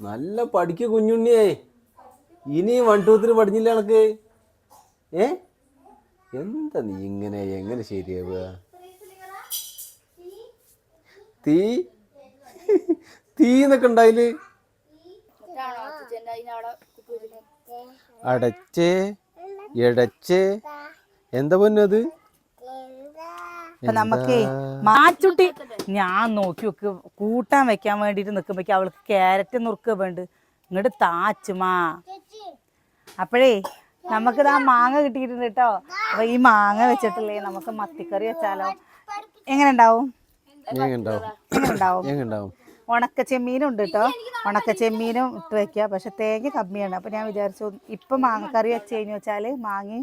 നല്ല പഠിക്ക കുഞ്ഞുണ്ണിയേ. ഇനി വൺ ടു ത്രീ പഠിഞ്ഞില്ല എനക്ക് ഏ? എന്താ നീ ഇങ്ങനെ എങ്ങനെ ശരിയാവുക? തീ? തീ എന്നൊക്കെ ഉണ്ടായിൽ അടച്ചേ എടച്ചേ. എന്താ പൊന്നത് നമുക്ക് മാച്ചുട്ടി ഞാൻ നോക്കി നോക്ക് കൂട്ടാൻ വെക്കാൻ വേണ്ടിയിട്ട് നിക്കുമ്പോഴേക്ക് അവൾക്ക് ക്യാരറ്റ് നുറുക്ക വേണ്ട ഇങ്ങോട്ട് താച്ചുമാ അപ്പോഴേ നമുക്ക് ആ മാങ്ങ കിട്ടിയിട്ടുണ്ട് കേട്ടോ അപ്പൊ ഈ മാങ്ങ വെച്ചിട്ടില്ലേ നമുക്ക് മത്തിക്കറി വെച്ചാലോ? എങ്ങനെ ഉണ്ടാവും ഉണ്ടാവും ഉണക്ക ചെമ്മീനും ഉണ്ട് കേട്ടോ ഉണക്ക ചെമ്മീനും ഇട്ട് വെക്കുക പക്ഷെ തേങ്ങ കമ്മിയാണ്. അപ്പൊ ഞാൻ വിചാരിച്ചു ഇപ്പം മാങ്ങക്കറി വെച്ച് കഴിഞ്ഞു വെച്ചാൽ മാങ്ങി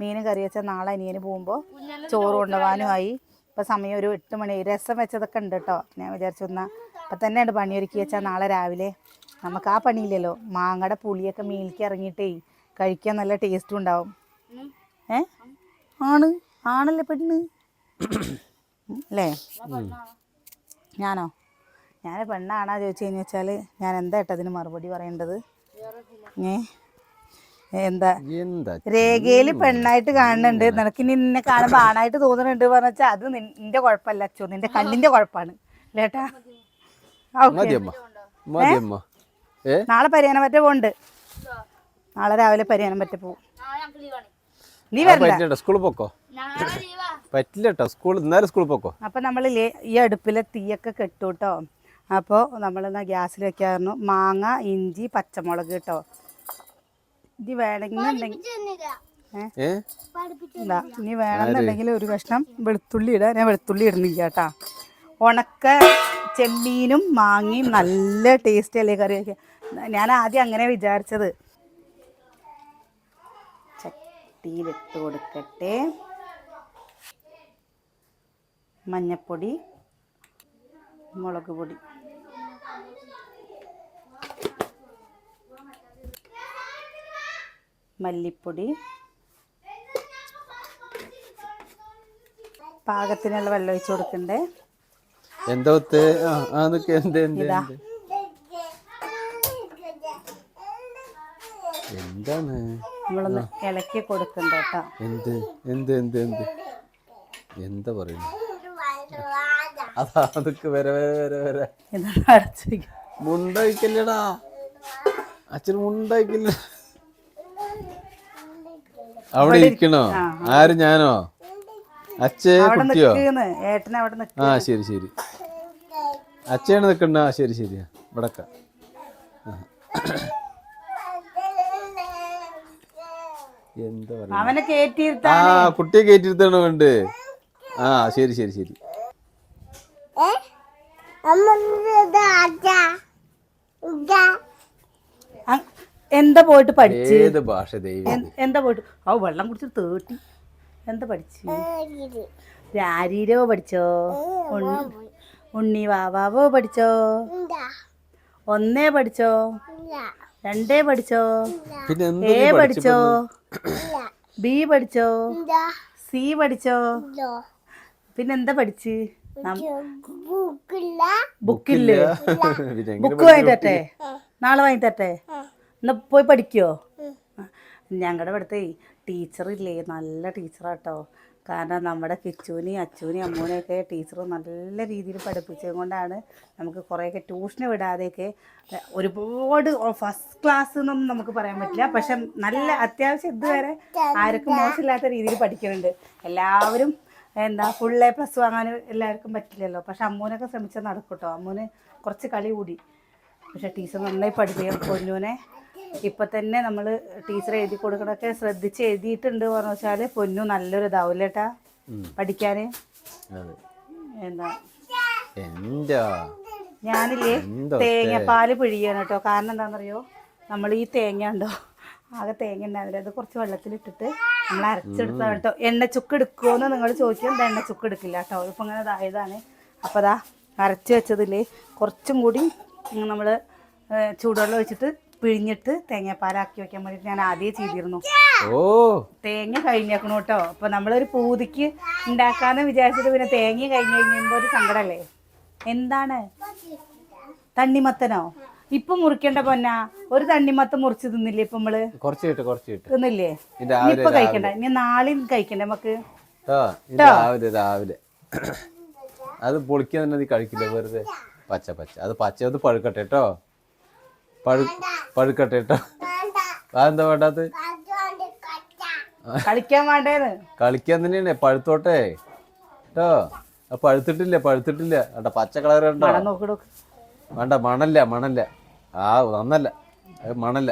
മീനും കറി വെച്ചാൽ നാളെ അനിയന് പോകുമ്പോൾ ചോറ് കൊണ്ടുപോകാനുമായി ഇപ്പം സമയം ഒരു എട്ട് മണി രസം വെച്ചതൊക്കെ ഉണ്ട് കേട്ടോ ഞാൻ വിചാരിച്ചു എന്നാൽ ഇപ്പം തന്നെയാണ് പണിയൊരുക്കി വെച്ചാൽ നാളെ രാവിലെ നമുക്ക് ആ പണിയില്ലല്ലോ. മാങ്ങയുടെ പുളിയൊക്കെ മീനിലേക്ക് ഇറങ്ങിയിട്ടേ കഴിക്കാൻ നല്ല ടേസ്റ്റും ഉണ്ടാവും. ഏ? ആണ്. ആണല്ലേ പെണ്ണ്? അല്ലേ? ഞാനോ? ഞാൻ പെണ്ണാണോ ചോദിച്ചു കഴിഞ്ഞു വെച്ചാൽ ഞാൻ എന്താ ഏട്ടാ അതിന് മറുപടി പറയേണ്ടത്? ഏ? എന്താ? എന്താ രേഖയിൽ പെണ്ണായിട്ട് കാണുന്നുണ്ട്. നിനക്ക് ഇനി നിന്നെ കാണുമ്പോ ആണായിട്ട് തോന്നുന്നുണ്ട് പറഞ്ഞാ അത് നിന്റെ കുഴപ്പമല്ല അച്ചോ നിന്റെ കണ്ണിന്റെ കുഴപ്പാണ് ലേട്ടാ നാളെ പരിയാനം പറ്റ പോണ്ട് നാളെ രാവിലെ പരിയാനം പറ്റ പോവും. നീ വരണ്ട. സ്കൂളിൽ പോക്കോ? പറ്റില്ല കേട്ടോ സ്കൂൾ ഇന്നാലും സ്കൂളിൽ പോക്കോ? അപ്പൊ നമ്മൾ ഈ അടുപ്പിലെ തീയൊക്കെ കെട്ടൂട്ടോ. കേട്ടോ അപ്പോൾ നമ്മളെന്നാ ഗ്യാസിൽ വെക്കാറുണ്ട് മാങ്ങ ഇഞ്ചി പച്ചമുളക് കേട്ടോ ഇത് വേണമെന്നുണ്ടെങ്കിൽ ഇനി വേണമെന്നുണ്ടെങ്കിൽ ഒരു കഷ്ണം വെളുത്തുള്ളി ഇടാ. ഞാൻ വെളുത്തുള്ളി ഇടുന്നില്ല കേട്ടാ. ഉണക്ക ചെമ്മീനും മാങ്ങയും നല്ല ടേസ്റ്റ് അല്ലേ കറി വയ്ക്കാൻ ഞാൻ ആദ്യം അങ്ങനെ വിചാരിച്ചത്. ചട്ടിയിലിട്ട് കൊടുക്കട്ടെ. മഞ്ഞപ്പൊടി മുളക് പൊടി. മല്ലിപ്പൊടി പാകത്തിനുള്ള വെള്ളം ഒഴിച്ചു കൊടുക്കണ്ടേ? എന്താ? എന്താണ്? നമ്മളൊന്ന് ഇളക്കി കൊടുക്കണ്ട കേട്ടോ എന്ത് എന്ത് എന്ത് എന്ത്? എന്താ പറയുന്നു? അതാ അതൊക്കെ വരെ വരെ വരെ വരെ. മുണ്ടയിക്കല്ലടാ അച്ഛൻ മുണ്ടയിക്കില്ല അവിടെ ഇരിക്കണോ? ആര് ഞാനോ? അച്ഛേ അവിടെ കുട്ടിയോ? ഏട്ടൻ അവിടെ നിൽക്കുക ആ ശരി ശരി. അച്ഛയാണ് നിൽക്കണ്ട ആ ശരി ശരി. ഇവിടക്ക എന്താ പറയുക ആ കുട്ടിയെ കയറ്റിരുത്തണ വേണ്ട ആ ശരി ശരി ശരി. എന്താ പോയിട്ട് പഠിച്ച്? ഏത് ഭാഷ ദൈവം? എന്താ പോയിട്ട്? ആ വെള്ളം കുടിച്ചിട്ട് തേട്ടി. എന്താ പഠിച്ച്? രാരീരോ പഠിച്ചോ? ഉണ്ണി- ഉണ്ണി വാവാവോ പഠിച്ചോ? ഒന്നേ പഠിച്ചോ? രണ്ടേ പഠിച്ചോ? പിന്നെ എന്ത് എ പഠിച്ചോ ബി പഠിച്ചോ? സി പഠിച്ചോ? പിന്നെന്താ പഠിച്ച്? ബുക്കില്ല. ബുക്ക് വാങ്ങി തരട്ടെ നാളെ വാങ്ങി തരട്ടെ എന്നാ പോയി പഠിക്കോ? ഞങ്ങളുടെ ഇവിടുത്തെ ടീച്ചറില്ലേ നല്ല ടീച്ചറാട്ടോ കാരണം നമ്മുടെ കിച്ചൂനി അച്ചൂനി അമ്മൂനെയൊക്കെ ടീച്ചർ നല്ല രീതിയിൽ പഠിപ്പിച്ചത് കൊണ്ടാണ് നമുക്ക് കുറേയൊക്കെ ട്യൂഷന് വിടാതെയൊക്കെ ഒരുപാട് ഫസ്റ്റ് ക്ലാസ് എന്നൊന്നും നമുക്ക് പറയാൻ പറ്റില്ല. പക്ഷെ നല്ല അത്യാവശ്യം ഇതുവരെ ആർക്കും മോശമില്ലാത്ത രീതിയിൽ പഠിക്കുന്നുണ്ട് എല്ലാവരും എന്താ ഫുൾ എ പ്ലസ് വാങ്ങാൻ എല്ലാവർക്കും പറ്റില്ലല്ലോ. പക്ഷെ അമ്മൂനൊക്കെ ശ്രമിച്ചാൽ നടക്കും കേട്ടോ അമ്മൂന് കുറച്ച് കളി കൂടി. പക്ഷെ ടീച്ചർ നന്നായി പഠിപ്പിക്കും. പൊന്നൂനെ ഇപ്പം തന്നെ നമ്മൾ ടീച്ചർ എഴുതി കൊടുക്കണൊക്കെ ശ്രദ്ധിച്ച് എഴുതിയിട്ടുണ്ട് പറഞ്ഞു വെച്ചാൽ പൊന്നു നല്ലൊരു ഇതാവില്ല ഏട്ടാ? പഠിക്കാൻ എന്താ? ഞാനില്ലേ തേങ്ങ തേങ്ങാപ്പാൽ പിഴിയാണ് കേട്ടോ. കാരണം എന്താണെന്നറിയോ? നമ്മൾ ഈ തേങ്ങ ഉണ്ടോ? ആകെ തേങ്ങ ഉണ്ടാവില്ല? അത് കുറച്ച് വെള്ളത്തിലിട്ടിട്ട് നമ്മൾ അരച്ചെടുത്താണ് കേട്ടോ. എണ്ണ ചുക്ക് എടുക്കുമോന്ന് നിങ്ങൾ ചോദിക്കും എന്താ എണ്ണ ചുക്ക് എടുക്കില്ല കേട്ടോ. ഇപ്പം ഇങ്ങനെ ഇതായതാണ്. അപ്പോൾ അതാ അരച്ച് വെച്ചതില്ലേ കുറച്ചും കൂടി നമ്മൾ ചൂടുവെള്ളം ഒഴിച്ചിട്ട് പിഴിഞ്ഞിട്ട് തേങ്ങാപ്പാലാക്കി വെക്കാൻ വേണ്ടിയിട്ട് ഞാൻ ആദ്യം ചെയ്തിരുന്നു. ഓ. തേങ്ങ കഴിഞ്ഞേക്കണു കേട്ടോ അപ്പൊ നമ്മളൊരു പൂതിക്ക് ഉണ്ടാക്കാന്ന് വിചാരിച്ചിട്ട് പിന്നെ തേങ്ങ കഴിഞ്ഞ് കഴിയുമ്പോ ഒരു സങ്കടല്ലേ? എന്താണ്? തണ്ണിമത്തനോ? ഇപ്പൊ മുറിക്കണ്ട പൊന്ന. ഒരു തണ്ണിമത്തം മുറിച്ച് തിന്നില്ലേ ഇപ്പൊ നമ്മൾ? തിന്നില്ലേ? ഇപ്പൊ കഴിക്കണ്ട. ഇനി നാളെയും കഴിക്കണ്ട നമുക്ക്? രാവിലെ രാവിലെ. അത് പൊളിക്കാൻ തന്നെ നീ കഴിക്കില്ല വെറുതെ. പച്ച പച്ച. അത് പച്ച അത് പഴുക്കട്ടെ കേട്ടോ പഴു പഴുക്കട്ടെ കേട്ടോ. അതെന്താ വേണ്ടാത്ത? കളിക്കാൻ വേണ്ടേന്ന്. കളിക്കാൻ തന്നെയാണ്. പഴുത്തോട്ടെ. കേട്ടോ. പഴുത്തിട്ടില്ല പഴുത്തിട്ടില്ല. വേണ്ട പച്ച കളർ ഉണ്ടോ നോക്ക് വേണ്ട മണല്ല മണല്ല. ആ നന്നല്ല. മണല്ല.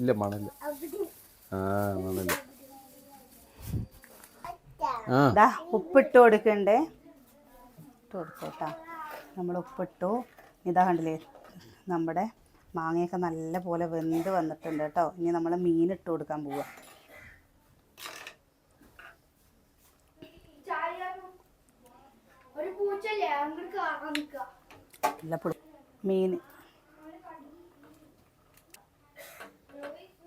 ഇല്ല മണല്ല. ആ മണല്ല. ഉപ്പിട്ട് കൊടുക്കണ്ടേ? ഇട്ട് കൊടുക്കട്ടാ നമ്മൾ ഉപ്പിട്ടു. ഇതാ കണ്ടില്ലേ നമ്മുടെ മാങ്ങയൊക്കെ നല്ല പോലെ വെന്ത് വന്നിട്ടുണ്ട് കേട്ടോ. ഇനി നമ്മൾ മീൻ ഇട്ട് കൊടുക്കാൻ പോവുക മീൻ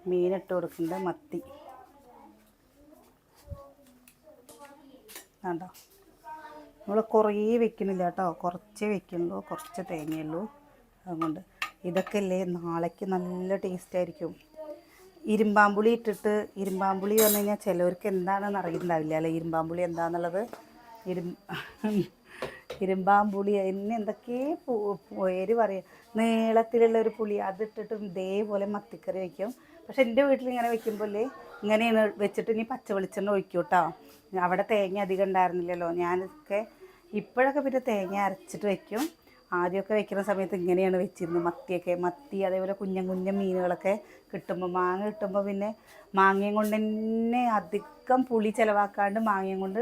മീൻ ഇട്ട് കൊടുക്കണ്ട മത്തി. കണ്ടോ? നമ്മൾ കുറേ വെക്കുന്നില്ല കേട്ടോ. കുറച്ചേ വെക്കുള്ളൂ കുറച്ച് തേങ്ങയുള്ളൂ അതുകൊണ്ട് ഇതൊക്കെ അല്ലേ നാളേക്ക് നല്ല ടേസ്റ്റ് ആയിരിക്കും. ഇരുമ്പാമ്പുളി ഇട്ടിട്ട് ഇരുമ്പാമ്പുളി പറഞ്ഞു കഴിഞ്ഞാൽ ചിലവർക്ക് എന്താണെന്ന് അറിയുന്നുണ്ടാവില്ല. അല്ലേ? ഇരുമ്പാമ്പുളി എന്താണെന്നുള്ളത് ഇരു ഇരുമ്പാമ്പുളി അതിന് എന്തൊക്കെ പേര് പറയും. നീളത്തിലുള്ള ഒരു പുളി അതിട്ടിട്ട് ഇതേപോലെ മത്തിക്കറി വയ്ക്കും പക്ഷെ എന്റെ വീട്ടിൽ ഇങ്ങനെ വെക്കുമ്പോൾ ഇങ്ങനെയാണ് വെച്ചിട്ട് ഇനി പച്ച വെളിച്ചെണ്ണ ഒഴിക്കൂട്ടോ. കേട്ടോ അവിടെ തേങ്ങ അധികം ഉണ്ടായിരുന്നില്ലല്ലോ. ഞാനൊക്കെ ഇപ്പോഴൊക്കെ പിന്നെ തേങ്ങ അരച്ചിട്ട് വെക്കും. ആദ്യമൊക്കെ വെക്കുന്ന സമയത്ത് ഇങ്ങനെയാണ് വെച്ചിരുന്നത്. മത്തിയൊക്കെ മത്തി അതേപോലെ കുഞ്ഞൻ കുഞ്ഞൻ മീനുകളൊക്കെ കിട്ടുമ്പോൾ മാങ്ങ കിട്ടുമ്പോൾ പിന്നെ മാങ്ങയും കൊണ്ട് തന്നെ അധികം പുളി ചിലവാക്കാണ്ട് മാങ്ങയും കൊണ്ട്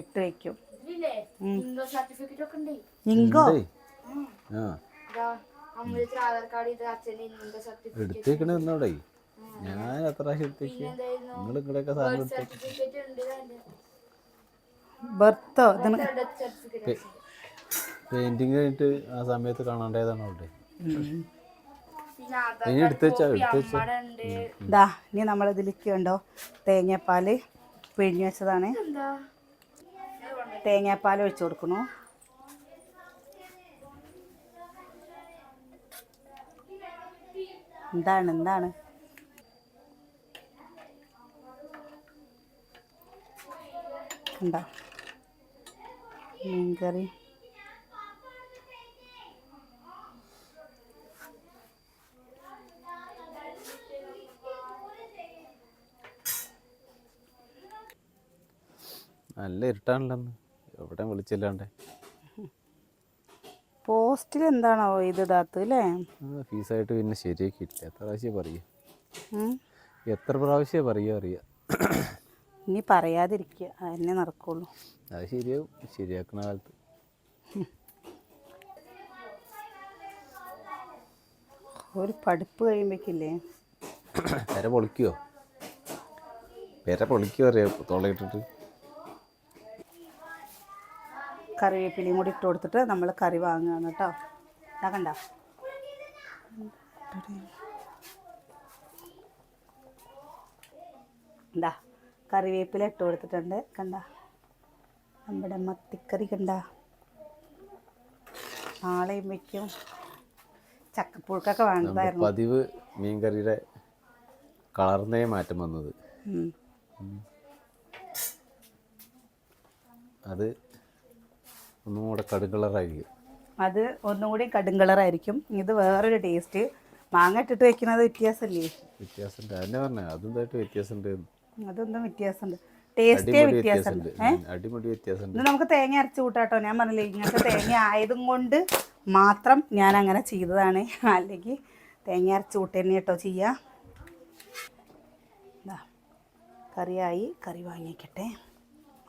ഇട്ട് വെക്കും. ഇതില്ലേ? സർട്ടിഫിക്കറ്റ് ഒക്കെ ഉണ്ട്? ഇങ്കോ എടുത്തേക്കണ ഞാൻ എത്ര നിങ്ങൾ ഇങ്ങടെയൊക്കെ സാധനം. ബർത്തോ പെയിന്റിങ് കഴിഞ്ഞിട്ട് ആ സമയത്ത് കാണാണ്ടേതാണ് അവിടെ. ഇനി എടുത്ത് വെച്ചാ എടുത്ത് വെച്ചാ. ഇതാ ഇനി നമ്മൾ ഇതിലേക്ക് കണ്ടോ തേങ്ങാപ്പാൽ പിഴിഞ്ഞ് വെച്ചതാണ്. എന്താ തേങ്ങാപ്പാൽ ഒഴിച്ചു കൊടുക്കണു. എന്താണ് എന്താണ്? ഉണ്ടോ മീൻകറി. നല്ല ഇരുട്ടാണല്ലോ എവിടെ വിളിച്ചില്ലാണ്ട്. പോസ്റ്റിൽ എന്താണോ ഇത് ഇടാത്തത് അല്ലേ ഫീസായിട്ട് പിന്നെ ശരിയാക്കിയിട്ടില്ല എത്ര പ്രാവശ്യം പറയുക. എത്ര പ്രാവശ്യം പറയുക അറിയാം. ഇനി പറയാതിരിക്കുക. അതന്നെ നടക്കുള്ളൂ. അത് ശരിയാവും. ശരിയാക്കുന്ന കാലത്ത്. ഒരു പഠിപ്പ് കഴിയുമ്പോഴേക്കില്ലേ? പെര പൊളിക്കുവോ? പെര പൊളിക്കുവോ അറിയാം? തൊള്ളയിട്ടിട്ട് കറിവേപ്പിലയും കൂടി ഇട്ട് കൊടുത്തിട്ട് നമ്മൾ കറി വാങ്ങുകയാണ് കേട്ടോ. ഇതാ കണ്ട? എന്താ കറിവേപ്പില ഇട്ട് കൊടുത്തിട്ടുണ്ട് കണ്ട? നമ്മുടെ മത്തിക്കറി കണ്ട? നാളെയും വയ്ക്കും. ചക്കപ്പുഴുക്കൊക്കെ വേണ്ടതായിരുന്നു പതിവ് മീൻകറിയുടെ കളർന്നേ മാറ്റം വന്നത്. അത് ഒന്നും കൂടെ കടുകളറായിരിക്കും അത് ഒന്നുകൂടി കടും കളറായിരിക്കും ഇത് വേറൊരു ടേസ്റ്റ് മാങ്ങ ഇട്ടിട്ട് വെക്കുന്നത് വ്യത്യാസമല്ലേ? വ്യത്യാസമുണ്ട്. അതന്നെ പറഞ്ഞ. അതും വ്യത്യാസമുണ്ട്? അതൊന്നും വ്യത്യാസമുണ്ട്? ടേസ്റ്റേ വ്യത്യാസമുണ്ട്. അടിമുടി വ്യത്യാസമുണ്ട്. ഇത് നമുക്ക് തേങ്ങ അരച്ച് കൂട്ടാട്ടോ. ഞാൻ പറഞ്ഞില്ലേ ഇങ്ങനത്തെ തേങ്ങ ആയതും കൊണ്ട് മാത്രം ഞാൻ അങ്ങനെ ചെയ്തതാണ്. അല്ലെങ്കിൽ തേങ്ങ അരച്ച് കൂട്ട് തന്നെ കേട്ടോ ചെയ്യുക കറിയായി. കറി വാങ്ങിക്കട്ടെ.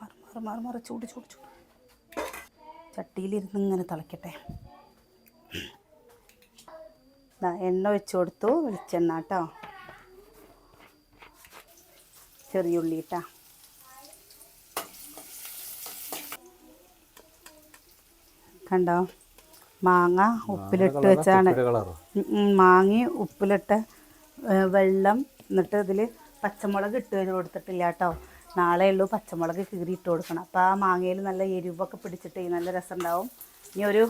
മാറി മാറി മാറി മാറി. ചൂട് ചൂട് ചൂട്. ചട്ടിയിലിരുന്ന് ഇങ്ങനെ തിളയ്ക്കട്ടെ എണ്ണ വെച്ച് കൊടുത്തു വെളിച്ചെണ്ണ കേട്ടോ ചെറിയുള്ളി കേട്ടോ കണ്ടോ? മാങ്ങ ഉപ്പിലിട്ട് വെച്ചാണ്. മാങ്ങി ഉപ്പിലിട്ട് വെള്ളം എന്നിട്ട് ഇതിൽ പച്ചമുളക് ഇട്ട് കൊടുത്തിട്ടില്ല കേട്ടോ നാളെ ഉള്ളൂ പച്ചമുളക് കീറി ഇട്ട് കൊടുക്കണം. അപ്പോൾ ആ മാങ്ങയിൽ നല്ല എരിവൊക്കെ പിടിച്ചിട്ട് നല്ല രസം ഉണ്ടാവും ഇനി ഒരു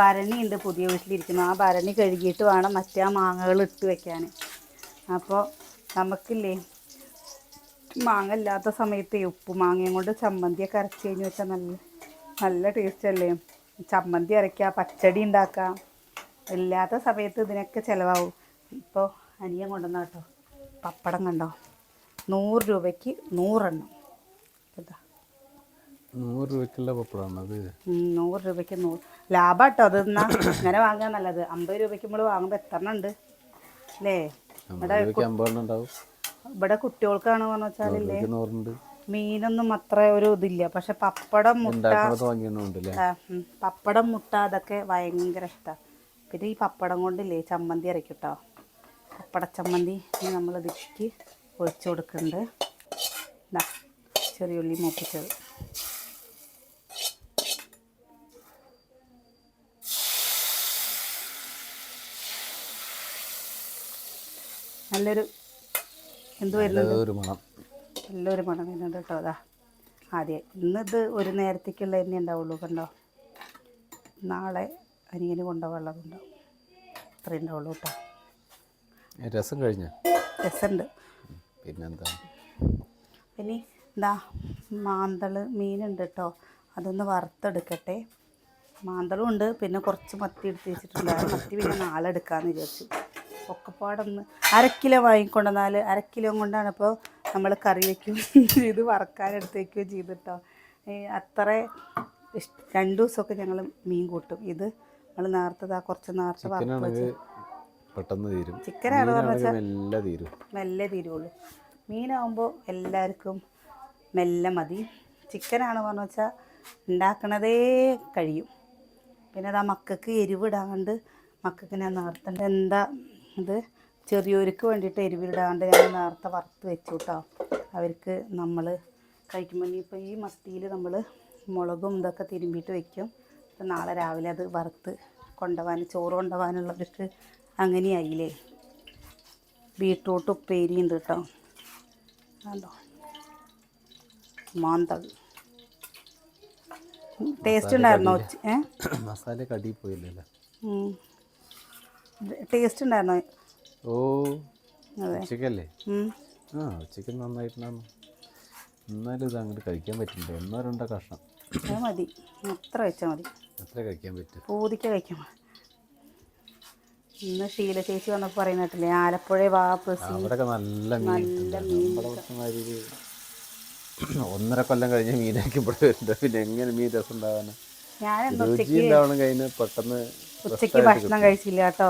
ഭരണി ഉണ്ട് പുതിയ വീട്ടിലിരിക്കുന്നു. ആ ഭരണി കഴുകിയിട്ട് വേണം മറ്റേ ആ മാങ്ങകൾ ഇട്ട് വെക്കാൻ. അപ്പോൾ നമുക്കില്ലേ മാങ്ങ ഇല്ലാത്ത സമയത്ത് ഉപ്പ് മാങ്ങയും കൊണ്ട് ചമ്മന്തിയൊക്കെ അരച്ച് കഴിഞ്ഞ് വെച്ചാൽ നല്ല നല്ല ടേസ്റ്റ് അല്ലേ? ചമ്മന്തി അരയ്ക്കുക പച്ചടി ഉണ്ടാക്കാം ഇല്ലാത്ത സമയത്ത് ഇതിനൊക്കെ ചിലവാകും. ഇപ്പോൾ അനിയൻ കൊണ്ടുവന്ന കേട്ടോ. പപ്പടം കണ്ടോ? നൂറ് രൂപയ്ക്ക് നൂറെണ്ണം. ഇതാ നൂറ് രൂപയ്ക്കുള്ള പപ്പടമാണ് അത്? നൂറ് രൂപയ്ക്ക് നൂറ്. ലാഭം കേട്ടോ അത് എന്നാ? ഇങ്ങനെ വാങ്ങാൻ നല്ലത്. അമ്പത് രൂപയ്ക്ക് നമ്മൾ വാങ്ങുമ്പോൾ എത്ര എണ്ണം ഉണ്ട്? അല്ലേ? ഇവിടെ കുട്ടികൾക്കാണ് പറഞ്ഞു വെച്ചാലില്ലേ മീനൊന്നും അത്ര ഒരു ഇതില്ല. പക്ഷെ പപ്പടം മുട്ട പപ്പടം മുട്ട അതൊക്കെ ഭയങ്കര ഇഷ്ടമാണ് പിന്നെ ഈ പപ്പടം കൊണ്ടില്ലേ ചമ്മന്തി അരയ്ക്കും കേട്ടോ പപ്പട ചമ്മന്തി നമ്മൾ ഇതിലേക്ക് ഒഴിച്ചു കൊടുക്കുന്നുണ്ട്. ഇതാ ചെറിയ ഉള്ളി മൂപ്പിച്ചത്. നല്ലൊരു എന്ത് വരുന്നുണ്ട്? മണം. നല്ലൊരു മണം വരുന്നുണ്ട് കേട്ടോ. അതാ ആദ്യം ഇന്നിത് ഒരു നേരത്തേക്കുള്ള തന്നെ ഉണ്ടാവുള്ളൂ കണ്ടോ? നാളെ അനിയന് കൊണ്ടുപോകാനുള്ളതുണ്ടാവും അത്രയും ഉണ്ടാവുള്ളൂ കേട്ടോ. രസം കഴിഞ്ഞ? രസമുണ്ട്. പിന്നെന്താ? പിന്നെ എന്താ മാന്തൾ മീനുണ്ട് കേട്ടോ അതൊന്ന് വറുത്തെടുക്കട്ടെ. മാന്തളും ഉണ്ട്. പിന്നെ കുറച്ച് മത്തി എടുത്ത് വെച്ചിട്ടുണ്ട്. ആ മത്തി പിന്നെ നാളെ എടുക്കാമെന്ന് വിചാരിച്ചു. ഒക്കെപ്പാടൊന്ന് അരക്കിലോ കിലോ വാങ്ങിക്കൊണ്ടുവന്നാൽ അര കിലോ കൊണ്ടാണ് ഇപ്പോൾ നമ്മൾ കറി വയ്ക്കും ഇത് വറക്കാനെടുത്ത് വയ്ക്കുകയും ചെയ്തിട്ടോ. അത്ര രണ്ടു രണ്ട് ദിവസമൊക്കെ ഞങ്ങൾ മീൻ കൂട്ടും. ഇത് നമ്മൾ നേരത്തെ കുറച്ച് നേരത്തെ വറുത്ത് പെട്ടെന്ന് തീരും. ചിക്കൻ മെല്ലെ തീരും. മെല്ലെ തീരുള്ളൂ. മീനാകുമ്പോൾ എല്ലാവർക്കും മെല്ലെ മതി. ചിക്കനാണ് പറഞ്ഞു വെച്ചാൽ ഉണ്ടാക്കണതേ കഴിയും. പിന്നെ അത് ആ മക്കൾക്ക് എരിവിടാണ്ട് മക്കൾക്ക് ഞാൻ നേർത്തേണ്ട എന്താ ഇത് ചെറിയവർക്ക് വേണ്ടിയിട്ട് എരിവിടാണ്ട് ഞാൻ നേരത്തെ വറുത്ത് വെച്ചു കേട്ടോ അവർക്ക് നമ്മൾ കഴിക്കുമ്പോൾ ഇനിയിപ്പോൾ ഈ മത്തിയിൽ നമ്മൾ മുളകും ഇതൊക്കെ തിരുമ്പിയിട്ട് വെക്കും. അപ്പം നാളെ രാവിലെ അത് വറുത്ത് കൊണ്ടുപോകാൻ ചോറ് കൊണ്ടുപോകാനുള്ളവർക്ക് അങ്ങനെയായില്ലേ? ബീട്രൂട്ട് ഉപ്പേരി ഉണ്ട് കേട്ടോ. കണ്ടോ? മാന്തൾ. ടേസ്റ്റ് ഉണ്ടായിരുന്നോ? ഏ? മസാല കടി പോയില്ലല്ലോ? ടേസ്റ്റ് ഉണ്ടായിരുന്നോ? ഓ ഉച്ചക്കല്ലേ. ആ ഉച്ചയ്ക്ക് നന്നായിട്ടുണ്ടായിരുന്നു. എന്നാലും ഇത് അങ്ങോട്ട് കഴിക്കാൻ പറ്റില്ല. ഒന്നോ രണ്ടോ കഷ്ണം. മതി. അത്ര വെച്ചാൽ മതി. അത്ര കഴിക്കാൻ പറ്റും. പൂതിക്ക് കഴിക്കാൻ. ഇന്ന് ശീല ചേച്ചി വന്നപ്പോൾ പറയുന്ന കേട്ടില്ലേ? ആലപ്പുഴ നല്ല മീൻ ഒന്നര കൊല്ലം കഴിഞ്ഞ മീനാക്കി ഇവിടെ വരുന്നത് പിന്നെ എങ്ങനെ മീൻ രസം ഉണ്ടാവാന് ഞാൻ കഴിഞ്ഞ് പെട്ടെന്ന് ഉച്ചയ്ക്ക് ഭക്ഷണം കഴിച്ചില്ല കേട്ടോ.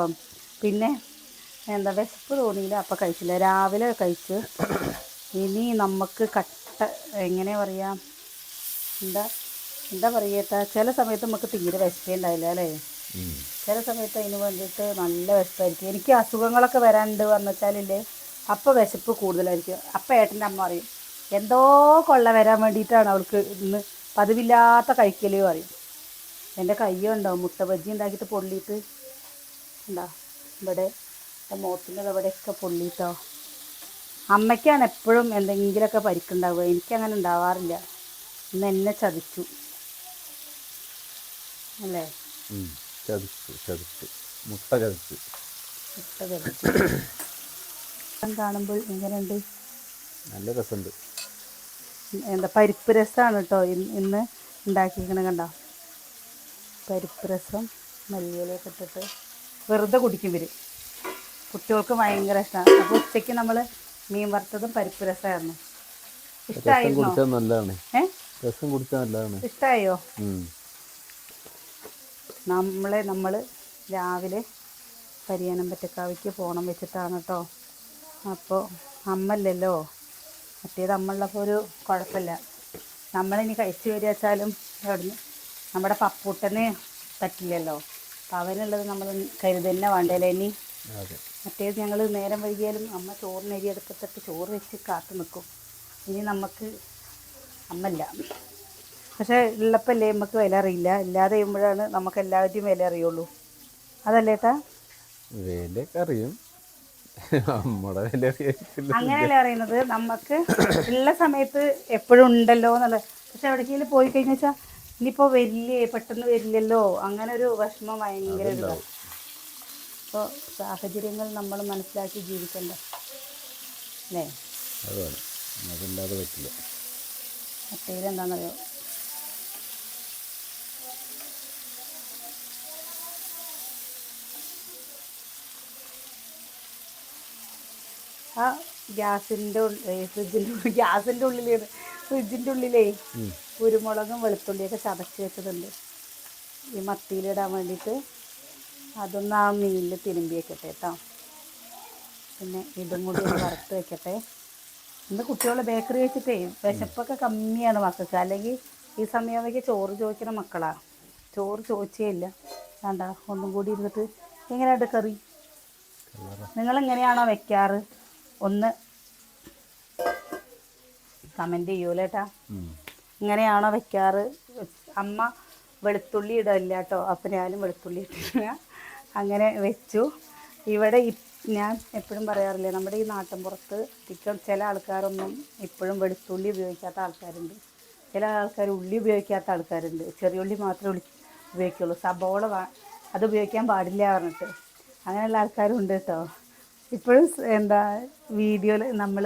പിന്നെ എന്താ വിശപ്പ് തോന്നിയില്ല. അപ്പം കഴിച്ചില്ല. രാവിലെ കഴിച്ച്. ഇനി നമുക്ക് കട്ട എങ്ങനെ പറയാം? എന്താ എന്താ പറയട്ടാ? ചില സമയത്ത് നമുക്ക് തീരെ വിശപ്പേ ഉണ്ടാവില്ല അല്ലേ. ചില സമയത്ത് അതിന് വേണ്ടിയിട്ട് നല്ല വിശപ്പായിരിക്കും. എനിക്ക് അസുഖങ്ങളൊക്കെ വരാനുണ്ട് പറഞ്ഞു വെച്ചാലില്ലേ അപ്പോൾ വിശപ്പ് കൂടുതലായിരിക്കും. അപ്പം ഏട്ടന്റെ അമ്മ പറയും എന്തോ കൊള്ള വരാൻ വേണ്ടിയിട്ടാണ് അവൾക്ക് ഇന്ന് പതിവില്ലാത്ത കഴിക്കലും പറയും. എന്റെ കയ്യുണ്ടോ? മുട്ട ബജ്ജി ഉണ്ടാക്കിയിട്ട് പൊള്ളിയിട്ട് ഉണ്ടോ ഇവിടെ എന്റെ മുഖത്തിന്റെ ഇവിടെയൊക്കെ പൊള്ളിയിട്ടോ? അമ്മയ്ക്കാണ് എപ്പോഴും എന്തെങ്കിലുമൊക്കെ പരിക്കുണ്ടാവുക. എനിക്കങ്ങനെ ഉണ്ടാവാറില്ല. ഇന്ന് എന്നെ ചതിച്ചു. അല്ലേ. ചതിച്ചു ചതിച്ചു. മുട്ട ചതിച്ചു. മുട്ട ചതിച്ചു. കാണുമ്പോൾ എങ്ങനെയുണ്ട്? നല്ല രസമുണ്ട്. എന്താ പരിപ്പ് രസമാണ് കേട്ടോ ഇന്ന് ഉണ്ടാക്കിയിരിക്കണ കണ്ടോ? പരിപ്പ് രസം മല്ലിയിലൊക്കെ ഇട്ടിട്ട് വെറുതെ കുടിക്കും ഇവർ കുട്ടികൾക്ക് ഭയങ്കര ഇഷ്ടമാണ് അപ്പോൾ ഉച്ചയ്ക്ക് നമ്മൾ മീൻ വറുത്തതും പരിപ്പ് രസമായിരുന്നു ഇഷ്ടമായിരുന്നു ഇഷ്ടമായോ. നമ്മളെ നമ്മൾ രാവിലെ പരിയാനം പറ്റക്കാവിക്ക് പോകണം വെച്ചിട്ടാണ് കേട്ടോ അപ്പോൾ അമ്മല്ലല്ലോ. മറ്റേത് അമ്മയുള്ളപ്പോൾ ഒരു കുഴപ്പമില്ല നമ്മളിനി കഴിച്ചു വരിക വെച്ചാലും എവിടുന്ന് നമ്മുടെ പപ്പൂട്ടനെ പറ്റില്ലല്ലോ. അപ്പം അവനുള്ളത് നമ്മൾ കരുതന്നെ വേണ്ടല്ലേ ഇനി? മറ്റേത് ഞങ്ങൾ നേരം വൈകിയാലും അമ്മ ചോറിനരി അടുപ്പത്തിട്ട് ചോറ് വെച്ച് കാത്തു നിൽക്കും ഇനി നമുക്ക് അമ്മല്ല. പക്ഷേ ഉള്ളപ്പല്ലേ നമുക്ക് വില അറിയില്ല ഇല്ലാതെ ചെയ്യുമ്പോഴാണ് നമുക്ക് എല്ലാവരുടെയും വില അറിയുള്ളൂ അതല്ലേ ഏട്ടാ? വിലയൊക്കെ അറിയും. നമ്മുടെ വില അങ്ങനെയല്ലേ അറിയുന്നത്? നമുക്ക് ഉള്ള സമയത്ത് എപ്പോഴും ഉണ്ടല്ലോ എന്നുള്ളത്. പക്ഷെ എവിടേക്കെങ്കിലും പോയി കഴിഞ്ഞാൽ വെച്ചാൽ ഇനിയിപ്പോൾ വലിയ പെട്ടെന്ന് വരില്ലല്ലോ. അങ്ങനെ ഒരു വിഷമം ഭയങ്കര ഇതാണ് അപ്പോൾ സാഹചര്യങ്ങൾ നമ്മൾ മനസ്സിലാക്കി ജീവിക്കണ്ട. അല്ലേ? അത് വേണം അതില്ലാതെ പറ്റില്ല മറ്റേത് ആ ഗ്യാസിന്റെ ഫ്രിഡ്ജിന്റെ ഉള്ളിൽ ഗ്യാസിന്റെ ഉള്ളിൽ ഫ്രിഡ്ജിന്റെ ഉള്ളിലേ കുരുമുളകും വെളുത്തുള്ളിയൊക്കെ ചതച്ച് വെച്ചതുണ്ട്. ഈ മത്തിയിലിടാൻ വേണ്ടിയിട്ട് അതൊന്ന് ആ മീനിൽ തിരുമ്പി വെക്കട്ടെ കേട്ടോ പിന്നെ ഇതും കൂടി ഒന്ന് വറുത്ത് വെക്കട്ടെ. ഇന്ന് കുട്ടികളെ ബേക്കറി വെച്ചിട്ടേ വിശപ്പൊക്കെ കമ്മിയാണ് മക്കൾക്ക് അല്ലെങ്കിൽ ഈ സമയത്തേക്ക് ചോറ് ചോദിക്കുന്ന മക്കളാ. ചോറ് ചോദിച്ചേ ഇല്ല വേണ്ട ഒന്നും കൂടി ഇരുന്നിട്ട് എങ്ങനെയുണ്ട് കറി? നിങ്ങൾ എങ്ങനെയാണോ വെക്കാറ്? ഒന്ന് കമന്റ് ചെയ്യൂലേട്ടാ. ഇങ്ങനെയാണോ വെക്കാറ്? അമ്മ വെളുത്തുള്ളി ഇടില്ല കേട്ടോ. അപ്പം ഞാനും വെളുത്തുള്ളി ഇട്ടില്ല. അങ്ങനെ വെച്ചു. ഇവിടെ ഞാൻ എപ്പോഴും പറയാറില്ലേ നമ്മുടെ ഈ നാട്ടിൻപുറത്ത് അധികം ചില ആൾക്കാരൊന്നും ഇപ്പോഴും വെളുത്തുള്ളി ഉപയോഗിക്കാത്ത ആൾക്കാരുണ്ട്. ചില ആൾക്കാർ ഉള്ളി ഉപയോഗിക്കാത്ത ആൾക്കാരുണ്ട്. ചെറിയ ഉള്ളി മാത്രമേ ഉള്ളി ഉപയോഗിക്കുള്ളൂ. സബോള അത് ഉപയോഗിക്കാൻ പാടില്ല പറഞ്ഞിട്ട്. അങ്ങനെയുള്ള ആൾക്കാരും ഉണ്ട് കേട്ടോ. ഇപ്പോഴും എന്താ വീഡിയോയിൽ നമ്മൾ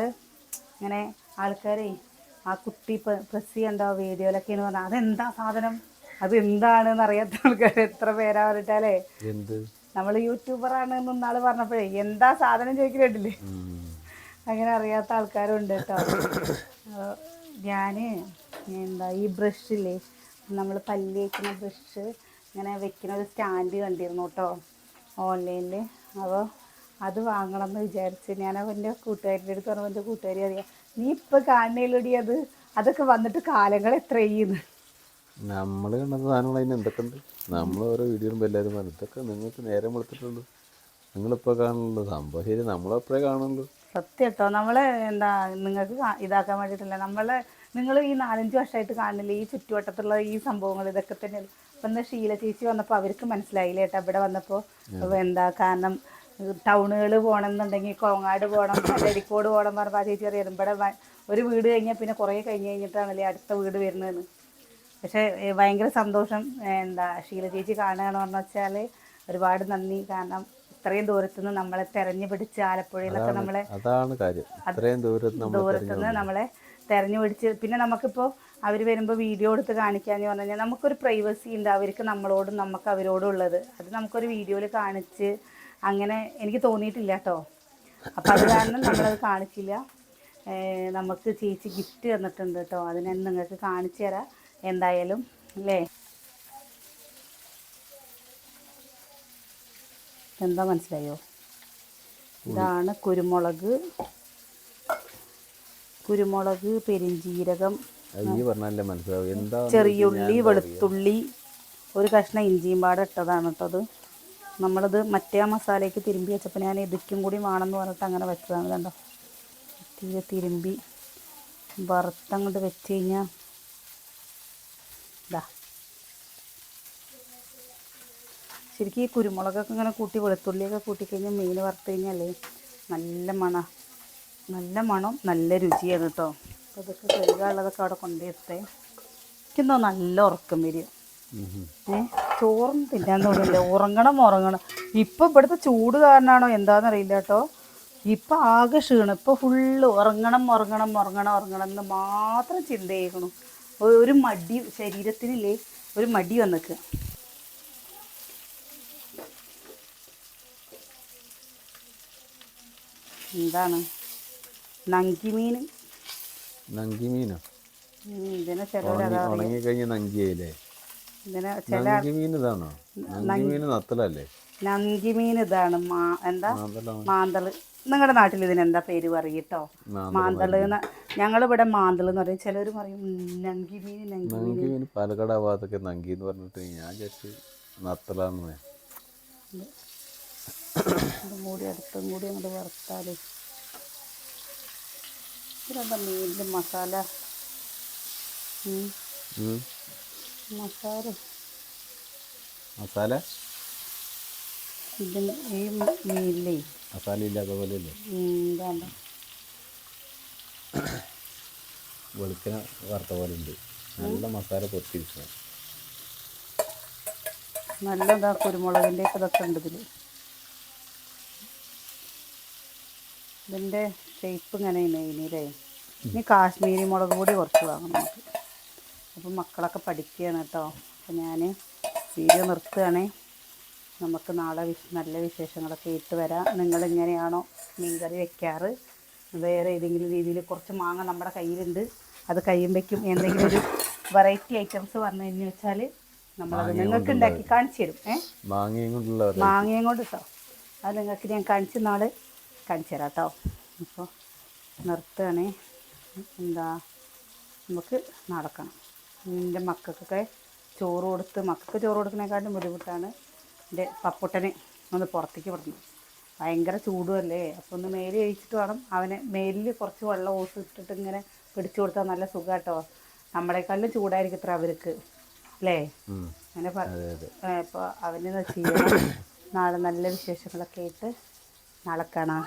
ഇങ്ങനെ ആൾക്കാരെ ആ കുട്ടി പ്രസ് ചെയ്യണ്ടോ വീഡിയോയിലൊക്കെ എന്ന് പറഞ്ഞാൽ അതെന്താ സാധനം? അത് എന്താണെന്ന് അറിയാത്ത ആൾക്കാർ എത്ര പേരാ പറഞ്ഞിട്ടാലേ? നമ്മൾ യൂട്യൂബറാണ് എന്നാൾ പറഞ്ഞപ്പോഴേ എന്താ സാധനം ചോദിക്കുന്നുണ്ടല്ലേ അങ്ങനെ അറിയാത്ത ആൾക്കാരുണ്ട് കേട്ടോ ഞാൻ എന്താ ഈ ബ്രഷില്ലേ നമ്മൾ പല്ല് വയ്ക്കുന്ന ബ്രഷ് ഇങ്ങനെ വെക്കുന്ന ഒരു സ്റ്റാൻഡ് കണ്ടിരുന്നു കേട്ടോ ഓൺലൈനിൽ അപ്പോൾ അത് വാങ്ങണം എന്ന് വിചാരിച്ച് ഞാൻ അവന്റെ കൂട്ടുകാരിന്റെ അടുത്ത് പറഞ്ഞു എന്റെ കൂട്ടുകാരി അറിയാം. നീ ഇപ്പോൾ കാണുന്നതിലൂടെ അത് അതൊക്കെ വന്നിട്ട് കാലങ്ങൾ എത്ര ചെയ്യുന്നു നമ്മൾ കണ്ട സാധനങ്ങൾ അതിന് എന്തൊക്കെ ഉണ്ട് നമ്മൾ ഓരോ വീഡിയോ എല്ലാവരും പറഞ്ഞു ഇതൊക്കെ നിങ്ങൾക്ക് നേരം കൊടുത്തിട്ടുള്ളൂ നിങ്ങളിപ്പോൾ കാണുള്ളൂ സംഭവം ശരി നമ്മളെപ്പോഴേ കാണുള്ളൂ. സത്യം കേട്ടോ. നമ്മൾ എന്താ നിങ്ങൾക്ക് ഇതാക്കാൻ വേണ്ടിയിട്ടില്ല. നമ്മൾ നിങ്ങൾ ഈ നാലഞ്ച് വർഷമായിട്ട് കാണുന്നില്ല? ഈ ചുറ്റുവട്ടത്തുള്ള ഈ സംഭവങ്ങൾ ഇതൊക്കെ തന്നെ അപ്പം എന്താ ഷീല ചേച്ചി വന്നപ്പോൾ അവർക്ക് മനസ്സിലായില്ല കേട്ടോ ഇവിടെ വന്നപ്പോൾ എന്താ കാരണം? ടൗണുകൾ പോകണം എന്നുണ്ടെങ്കിൽ കോങ്ങാട് പോകണം അരിക്കോട് പോകണം പറഞ്ഞപ്പോൾ ആ ചേച്ചി അറിയാം ഇവിടെ ഒരു വീട് കഴിഞ്ഞാൽ പിന്നെ കുറേ കഴിഞ്ഞ് കഴിഞ്ഞിട്ടാണല്ലേ അടുത്ത വീട് വരുന്നതെന്ന്. പക്ഷേ ഭയങ്കര സന്തോഷം എന്താ ഷീല ചേച്ചി കാണുകയെന്ന് പറഞ്ഞു വെച്ചാൽ ഒരുപാട് നന്ദി. കാരണം ഇത്രയും ദൂരത്തുനിന്ന് നമ്മളെ തെരഞ്ഞു പിടിച്ച് ആലപ്പുഴയിലൊക്കെ നമ്മളെ അതാണ് കാര്യം. അത്രയും ദൂരത്തുനിന്ന് നമ്മളെ തെരഞ്ഞു പിടിച്ച് പിന്നെ നമുക്കിപ്പോൾ അവർ വരുമ്പോൾ വീഡിയോ എടുത്ത് കാണിക്കാന്ന് പറഞ്ഞു കഴിഞ്ഞാൽ നമുക്കൊരു പ്രൈവസി ഉണ്ട്. അവർക്ക് നമ്മളോടും നമുക്ക് അവരോടും ഉള്ളത്. അത് നമുക്കൊരു വീഡിയോയിൽ കാണിച്ച് അങ്ങനെ എനിക്ക് തോന്നിയിട്ടില്ല കേട്ടോ അപ്പം അത് കാരണം നമ്മളത് കാണിച്ചില്ല. നമുക്ക് ചേച്ചി ഗിഫ്റ്റ് തന്നിട്ടുണ്ട് കേട്ടോ അത് ഞാൻ നിങ്ങൾക്ക് കാണിച്ചു തരാം. എന്തായാലും അല്ലേ എന്താ മനസ്സിലായോ? ഇതാണ് കുരുമുളക്. കുരുമുളക് പെരിഞ്ജീരകം എന്താ ചെറിയുള്ളി വെളുത്തുള്ളി ഒരു കഷ്ണം ഇഞ്ചിയും പാടെ ഇട്ടതാണ് കേട്ടോ അത്. നമ്മളത് മറ്റേ ആ മസാലയ്ക്ക് തിരുമ്പി വെച്ചപ്പോൾ ഞാൻ ഇതിക്കും കൂടി വേണമെന്ന് പറഞ്ഞിട്ട് അങ്ങനെ വെച്ചതാണ് കണ്ടോ? തീരെ തിരുമ്പി വറുത്തങ്ങോട്ട് വെച്ച് കഴിഞ്ഞാൽ ഇതാ. ശരിക്കും ഈ കുരുമുളകൊക്കെ ഇങ്ങനെ കൂട്ടി വെളുത്തുള്ളിയൊക്കെ കൂട്ടിക്കഴിഞ്ഞാൽ മീൻ വറുത്ത് കഴിഞ്ഞാലേ നല്ല മണ. നല്ല മണം നല്ല രുചിയാണ് കേട്ടോ. അപ്പോൾ ഇതൊക്കെ കഴുകാനുള്ളതൊക്കെ അവിടെ കൊണ്ടുവരട്ടെ എനിക്കെന്തോ നല്ല ഉറക്കം വരിക ഏ? ചോറും തിന്നാൻ തോന്നില്ല ഉറങ്ങണം ഉറങ്ങണം. ഇപ്പം ഇവിടുത്തെ ചൂട് കാരണമാണോ എന്താണെന്നറിയില്ല കേട്ടോ. ഇപ്പം ആകെ ക്ഷീണം. ഇപ്പം ഫുള്ള് ഉറങ്ങണം ഉറങ്ങണം ഉറങ്ങണം ഉറങ്ങണം എന്ന് മാത്രം ചിന്ത ചെയ്യണം ഒരു മടി ശരീരത്തിനില്ലേ? ഒരു മടി വന്നിക്കുക എന്താണ്? നങ്കിമീൻ നങ്കിമീനോ? ഇതിനെ കഴിഞ്ഞ നങ്കിയായില്ലേ? ഇതിനെ ചില നങ്കി മീൻ ഇതാണോ നങ്കി മീൻ നത്തലല്ലേ? നങ്കിമീൻ ഇതാണ് മാ എന്താ? മാന്തൾ. നിങ്ങളുടെ നാട്ടിൽ ഇതിനെന്താ പേര് പറയട്ടോ? മാന്തൾ എന്ന് ഞങ്ങളിവിടെ മാന്തൾ എന്ന് പറയും. ചിലർ പറയും നങ്കിമീൻ നങ്കി നങ്കി മീൻ പാലക്കാട് ഭാഗത്തൊക്കെ നങ്കി എന്ന് പറഞ്ഞിട്ട് ഞാൻ ജസ്റ്റ് നത്തലാന്ന്. കൂടി അടുത്തും കൂടി അങ്ങോട്ട് വറുത്താൽ ഇതെന്താ മീനിന്റെ മസാല. മസാല. മസാല? ഇതിന് ഈ മീനിലേ മസാല ഇല്ലാത്ത പോലെ അല്ലേ എന്താണ്ട വെളുക്കന വറുത്ത പോലെ ഉണ്ട്. നല്ല മസാല പൊത്തിരിക്കണം നല്ലതാ കുരുമുളകിന്റെ കുരുമുളകിന്റെ ഒക്കെ ഇതൊക്കെ ഉണ്ട് ഇതിൽ ഇതിന്റെ ഷേപ്പ് ഇങ്ങനെ ഇനിയില്ലേ ഇനി കാശ്മീരി മുളക് പൊടി കുറച്ച് വാങ്ങണം നമുക്ക്. അപ്പം മക്കളൊക്കെ പഠിക്കുകയാണ് കേട്ടോ. അപ്പം ഞാൻ വീഡിയോ നിർത്തുകയാണേ. നമുക്ക് നാളെ വിശ നല്ല വിശേഷങ്ങളൊക്കെ ഇട്ട് വരാം. നിങ്ങളിങ്ങനെയാണോ മീൻകറി വെക്കാറ്? വേറെ ഏതെങ്കിലും രീതിയിൽ കുറച്ച് മാങ്ങ നമ്മുടെ കയ്യിലുണ്ട്. അത് കഴിയുമ്പോഴേക്കും എന്തെങ്കിലും ഒരു വെറൈറ്റി ഐറ്റംസ് പറഞ്ഞു കഴിഞ്ഞു വെച്ചാൽ നമ്മളത് നിങ്ങൾക്ക് ഉണ്ടാക്കി കാണിച്ചു തരും. ഏ? മാങ്ങയും കൊണ്ടുള്ള മാങ്ങയും കൊണ്ട് കേട്ടോ അത് നിങ്ങൾക്ക് ഞാൻ കാണിച്ച നാൾ കാണിച്ചു തരാം കേട്ടോ അപ്പോൾ നിർത്തുകയാണേ. എന്താ? നമുക്ക് നടക്കണം എന്റെ മക്കൾക്കൊക്കെ ചോറ് കൊടുത്ത് മക്കൾക്ക് ചോറ് കൊടുക്കുന്നതിനെക്കാട്ടും ബുദ്ധിമുട്ടാണ്. എന്റെ പപ്പുട്ടന് ഒന്ന് പുറത്തേക്ക് വിടണം. ഭയങ്കര ചൂടുമല്ലേ? അപ്പോൾ ഒന്ന് മേൽ കഴിച്ചിട്ട് വേണം. അവനെ മേലിൽ കുറച്ച് വെള്ളം ഇട്ടിട്ട് ഇങ്ങനെ പിടിച്ചു കൊടുത്താൽ നല്ല സുഖമാട്ടോ നമ്മളെക്കാളും ചൂടായിരിക്കും ഇത്ര അവർക്ക്. അല്ലേ? അങ്ങനെ അപ്പോൾ അതെ വെച്ച് കഴിഞ്ഞാൽ നാളെ നല്ല വിശേഷങ്ങളൊക്കെ ആയിട്ട് നാളെ കാണാം.